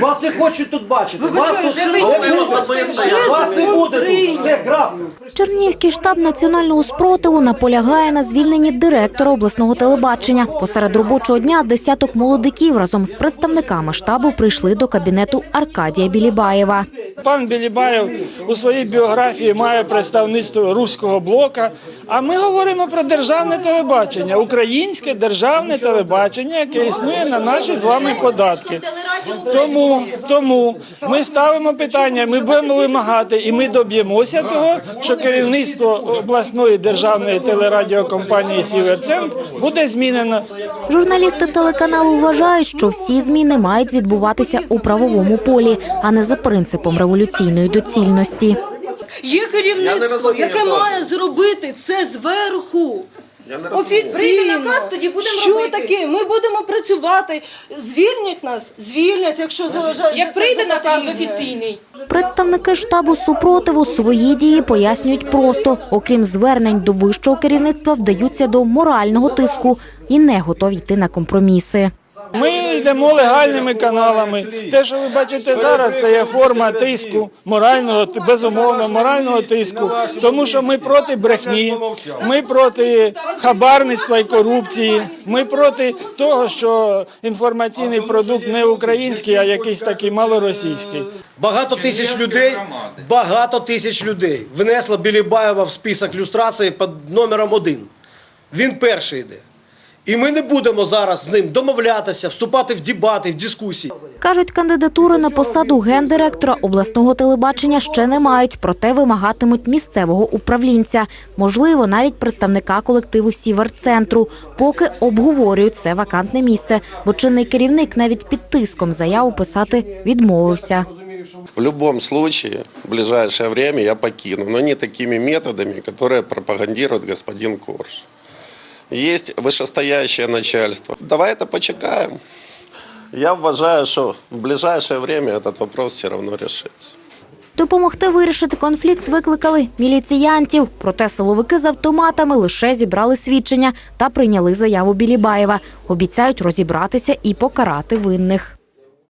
Вас не хочуть тут бачити. Вас тут ви Вас не буде тут. Все, крапка. Чернігівський штаб національного спротиву наполягає на звільненні директора обласного телебачення. Посеред робочого дня десяток молодиків разом з представниками штабу прийшли до кабінету Аркадія Білібаєва. Пан Білібаєв у своїй біографії має представництво руського блока. А ми говоримо про державне телебачення, українське державне телебачення, яке існує на наші з вами податки. Тому, тому ми ставимо питання, ми будемо вимагати, і ми доб'ємося того, що керівництво обласної державної телерадіокомпанії Сіверцентр буде змінено. Журналісти телеканалу вважають, що всі зміни мають відбуватися у правовому полі, а не за принципом революційної доцільності. Є керівництво, яке має зробити це зверху. Я не розумію. Офіційно. Прийде наказ, тоді будемо Що робити. таке? Ми будемо працювати. Звільнять нас, звільнять, якщо заважають. Як це прийде наказ потрібне. офіційний, Представники штабу супротиву свої дії пояснюють просто. Окрім звернень до вищого керівництва, вдаються до морального тиску і не готові йти на компроміси. Ми йдемо легальними каналами. Те, що ви бачите зараз, це є форма тиску, морального безумовно, морального тиску, тому що ми проти брехні, ми проти хабарництва і корупції. Ми проти того, що інформаційний продукт не український, а якийсь такий малоросійський. Багато тисяч людей, багато тисяч людей внесло Білібаєва в список люстрації під номером один. Він перший йде. І ми не будемо зараз з ним домовлятися, вступати в дебати, в дискусії. Кажуть, кандидатури на посаду гендиректора обласного телебачення ще не мають, проте вимагатимуть місцевого управлінця, можливо, навіть представника колективу Сіверцентру, поки обговорюють це вакантне місце, бо чинний керівник навіть під тиском заяву писати відмовився. В любом случае, в ближайшее время я покину, но не такими методами, которые пропагандирует господин Корж. Есть вышестоящее начальство. Давай это почекаем. Я вважаю, что в ближайшее время этот вопрос все равно решится. Допомогти вирішити конфлікт викликали міліціянтів. Проте силовики з автоматами лише зібрали свідчення та прийняли заяву Білібаєва. Обіцяють розібратися і покарати винних.